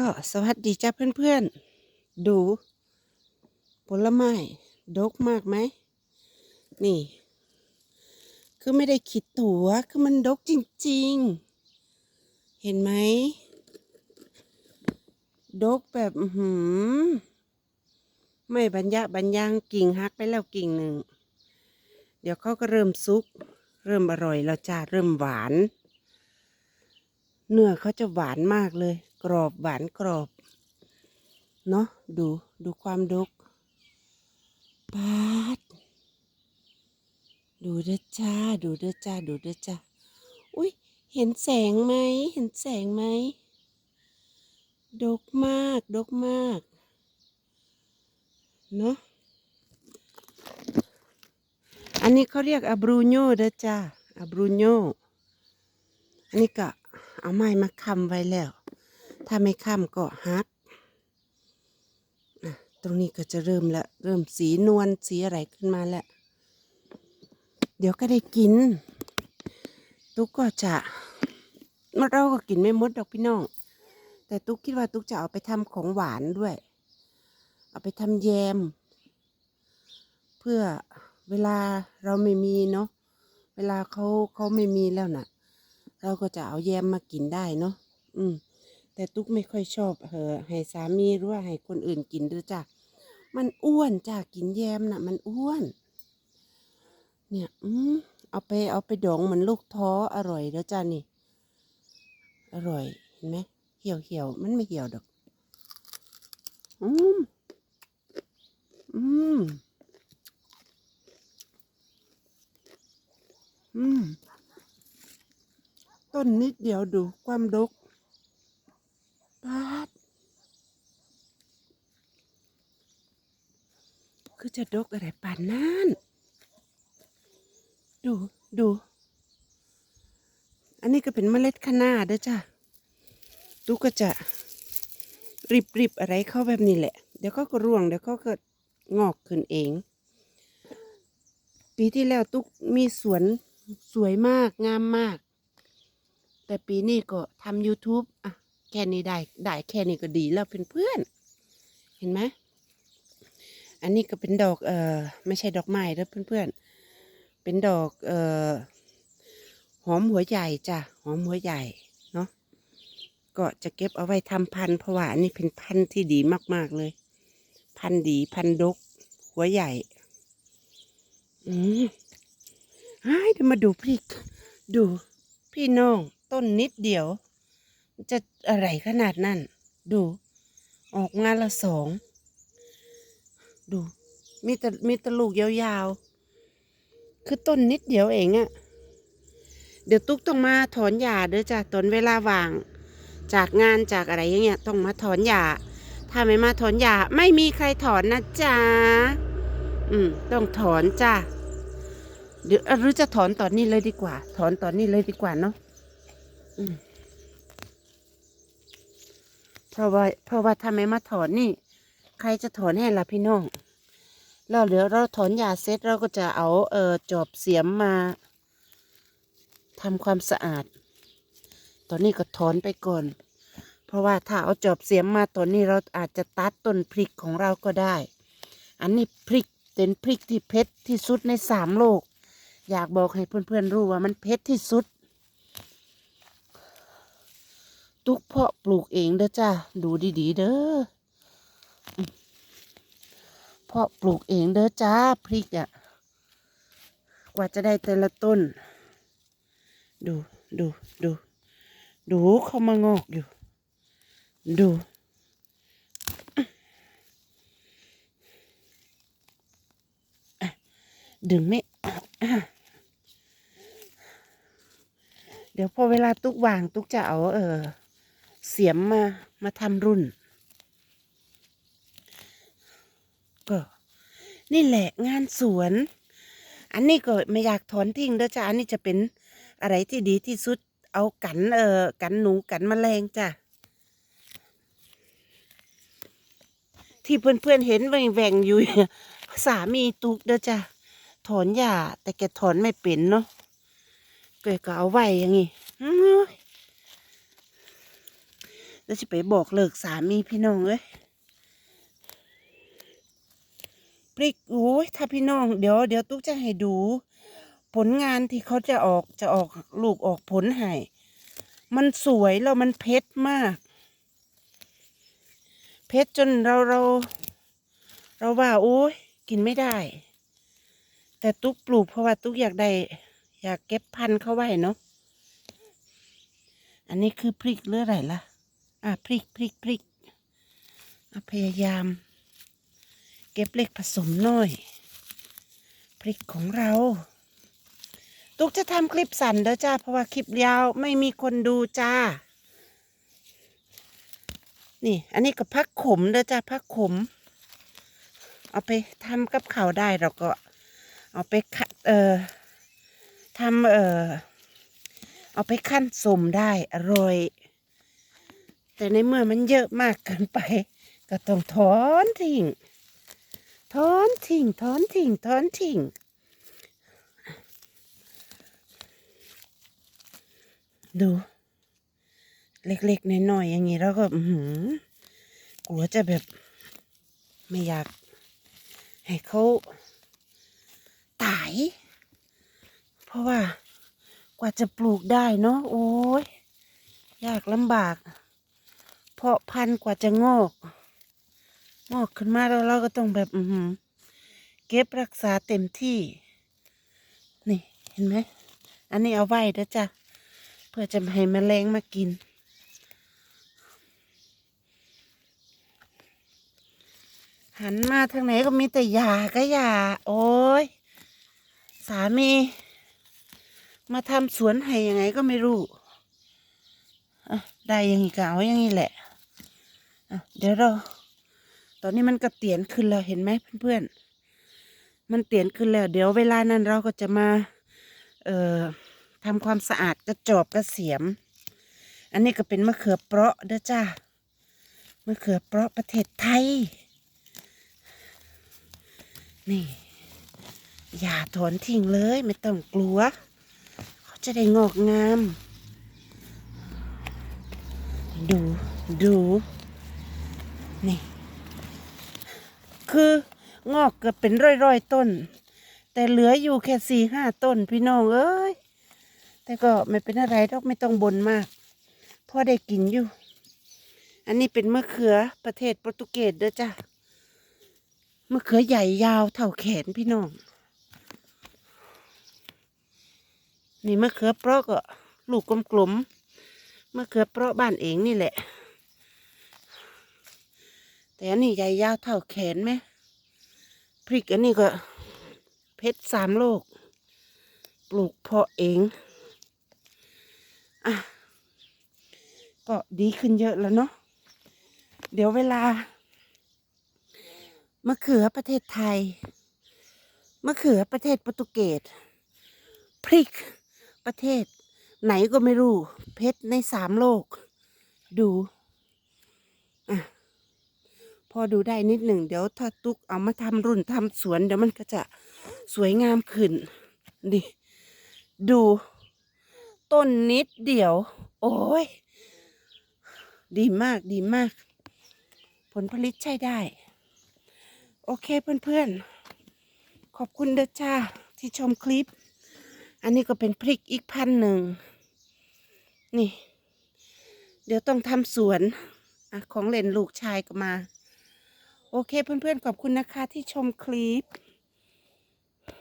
ก็สวัสดีจ้าเพื่อนๆ ดู ผลไม้ดกมากไหม นี่ คือไม่ได้คิดตัวคือมันดกจริงๆ เห็นไหม ดกแบบหือไม่บรรยะบรรยังกิ่งหักไปแล้วกิ่งหนึ่ง เดี๋ยวเขาก็เริ่มซุก เริ่มอร่อยแล้วจ้าเริ่มหวาน เนื้อเขาจะหวานมากเลย กรอบหวานกรอบ เนาะดูดูความดกปาด ดูเด้อจ้า ดูเด้อจ้า ดูเด้อจ้า อุ้ยเห็นแสงไหม เห็นแสงไหม ดกมาก ดกมาก เนาะอันนี้เขาเรียกอบรูโญเด้อจ้าอบรูโญอันนี้ก็เอาไม้มาคำไว้แล้ว ถ้าไม่ค้ำก็หักตรงนี้ก็จะเริ่มละเริ่มสีนวลสีอะไรขึ้นมาแล้ว เดี๋ยวก็ได้กิน ตุ๊กก็จะเราก็กินไม่หมดดอกพี่น้อง แต่ตุ๊กคิดว่าตุ๊กจะเอาไปทำของหวานด้วย เอาไปทำแยม เพื่อเวลาเราไม่มีเนาะเวลาเขาเขาไม่มีแล้วน่ะ เราก็จะเอาแยมมากินได้เนาะอืม แต่ตุ๊กไม่ค่อยชอบเออให้สามีหรือว่าให้คนอื่นกินด้วยจ้ะมันอ้วนจ้ะกินแยมน่ะ มันอ้วน เนี่ย อืมเอาไปเอาไปดองเหมือนลูกท้ออร่อยแล้วจ้ะนี่ อร่อยเห็นไหมเหี่ยวเหี่ยวมันไม่เหี่ยวดอกอืมอืมอืม ต้นนิดเดียวดูความดกปาด คือจะดกอะไรป่านนั้นดูดู อันนี้ก็เป็นเมล็ดคะน้าเด้อจ้ะตูก็จะริบริบอะไรเข้าแบบนี้แหละ เดี๋ยวเขาก็ร่วง เดี๋ยวเขาก็งอกขึ้นเอง ปีที่แล้วตุ๊กมีสวนสวยมากงามมาก แต่ปีนี้ก็ทำ YouTube อะ แค่นี้ได้ ได้แค่นี้ก็ดีแล้วเพื่อนๆเห็นไหม อันนี้ก็เป็นดอกเอ่อไม่ใช่ดอกไม้แล้วเพื่อนๆ เป็นดอกเอ่อหอมหัวใหญ่จ้ะหอมหัวใหญ่เนาะก็จะเก็บเอาไว้ทำพันธุ์เพราะว่าอันนี้เป็นพันธุ์ที่ดีมากๆเลย พันธุ์ดีพันธุ์ดก หัวใหญ่ อืมให้เดี๋ยวมาดูพริก ดูพี่น้องต้นนิดเดียว จะอะไรขนาดนั้น ดู ออกงานละสอง ดู มีแต่มีแตลูกยาวๆ คือต้นนิดเดียวเองอะเดี๋ยวตุ๊กต้องมาถอนหญ้าเด้อจ้ะตอนเวลาว่าง จากงานจากอะไรอย่างเงี้ยต้องมาถอนหญ้าถ้าไม่มาถอนหญ้าไม่มีใครถอนนะจ๊ะ อืม ต้องถอนจ้ะ เดี๋ยวหรือจะถอนตอนนี้เลยดีกว่า ถอนตอนนี้เลยดีกว่าเนาะอืมเพราะว่าเพราะว่าถ้าไมมาถอนนี่ ครจะถอนให้ล่ะพี่น้องแล้วเดี๋ยวเราถอนหญ้าเสร็จเราก็จะเอาเอ่อจอบเสียมมาทำความสะอาด ตอนนี้ก็ถอนไปก่อน เพราะว่าถ้าเอาจอบเสียมมาตอนนี้เราอาจจะตัดต้นพริกของเราก็ได้ อันนี้พริกเป็นพริกที่เผ็ดที่สุดในสามโลก อยากบอกให้เพื่อนๆรู้ว่ามันเผ็ดที่สุด ตุกเพาะปลูกเองเด้อจ้าดูดีๆเด้อ พาะปลูกเองเด้อจ้าพริกอะ่ะ กว่าจะได้แต่ละต้น ดูดูดู ดูเขามางอกอยู่ ดู ดึงไม่ออกเดี๋ยวพอเวลาตุกวางตุกจะเอาเออ เสียมมามาทำรุ่น ก็นี่แหละงานสวน อันนี้ก็ไม่อยากถอนทิ้งเด้อจ้ะอันนี้จะเป็นอะไรที่ดีที่สุด เอากันเอ่อกันหนูกันแมลงจ้ะที่เพื่อนๆเห็นแหว่งๆอยู่สามีตุกเด้อจ้ะถอนหญ้าแต่แกถอนไม่เป็นเนาะแกก็เอาไว้อย่างงี้อื้อแล้วสิไปบอกเลิกสามีพี่น้องเอ้ย พริกโอ้ยถ้าพี่น้องเดี๋ยวเดี๋ยวตุ๊กจะให้ดู ผลงานที่เขาจะออกจะออกลูกออกผลให้มันสวยแล้วมันเพชรมาก เพชรจนเราเรา เราว่าโอ้ยกินไม่ได้ แต่ตุ๊กปลูกเพราะว่าตุ๊กอยากได้ อยากเก็บพันธุ์เข้าไว้เนาะอันนี้คือพริกหรืออะไรล่ะ อะพริกพริกพริกพยายาม เก็บเล็กผสมน้อย พริกของเรา ตุ๊กจะทำคลิปสั้นเด้อจ้า เพราะว่าคลิปยาวไม่มีคนดูจ้า นี่ อันนี้ก็พักขมเด้อจ้าพักขม เอาไปทำกับข้าวได้เราก็ เอาไปเอ่อทำเอ่อเอาไปขั้นสมได้อร่อย แต่ในเมื่อมันเยอะมากเกินไป ก็ต้องถอนทิ้ง ถอนทิ้งถอนทิ้งถอนทิ้งดู เล็กๆน้อยๆอย่างนี้แล้วก็หือกลัวจะแบบไม่อยาก ให้เขาตาย เพราะว่ากว่าจะปลูกได้เนาะโอ้ยยากลำบาก เพาะพันธุ์กว่าจะงอก งอกขึ้นมาแล้วเราก็ต้องแบบอือหือเก็บรักษาเต็มที่ นี่เห็นไหม อันนี้เอาไว้เด้อจ้ะเพื่อจะให้แมลงมากิน หันมาทางไหนก็มีแต่หญ้าก็หญ้าโอ้ย สามี มาทำสวนให้ยังไงก็ไม่รู้อะได้ยังไงก็เอาอย่างนี้แหละอะเดี๋ยวเรา ตอนนี้มันก็เตียนขึ้นแล้วเห็นไหมเพื่อนๆ มันเตียนขึ้นแล้ว เดี๋ยวเวลานั้นเราก็จะมา เอ่อทำความสะอาดกระจอบกระเสียม อันนี้ก็เป็นมะเขือเปราะเด้อจ้ามะเขือเปราะประเทศไทย นี่อย่าถอนทิ้งเลยไม่ต้องกลัว เขาจะได้งอกงาม ดูดู นี่ คืองอกเกือบเป็นร้อยๆต้น แต่เหลืออยู่แค่สี่ห้าต้นพี่น้องเอ้ยแต่ก็ไม่เป็นอะไรหรอกไม่ต้องบ่นมากพอได้กินอยู่ อันนี้เป็นมะเขือประเทศโปรตุเกสเด้อจ้ะมะเขือใหญ่ยาวเท่าแขนพี่น้อง นี่มะเขือเปราะก็ลูกกลมๆมะเขือเปราะบ้านเองนี่แหละ แต่อันนี้ใหญ่ยาวเท่าแขนไหมพริกอันนี้ก็ เพชรสามโลก ปลูกพาะเองอะก็ดีขึ้นเยอะแล้วเนาะเดี๋ยวเวลามะเขือประเทศไทยมะเขือประเทศโปรตุเกสพริกประเทศ ไหนก็ไม่รู้ เพชรในสามโลก ดูอะ พอดูได้นิดหนึ่งเดี๋ยวถ้าตุกเอามาทำรุ่นทำสวน เดี๋ยวมันก็จะสวยงามขึ้นดิดูต้นนิดเดียว โอ้ย ดีมากดีมาก ผลผลิตใช้ได้ โอเคเพื่อนๆ ขอบคุณเดจ้าที่ชมคลิป อันนี้ก็เป็นพริกอีกพันหนึ่ง นี่ เดี๋ยวต้องทำสวนอของเล่นลูกชายก็มา โอเคเพื่อนๆขอบคุณนะคะที่ชมคลิป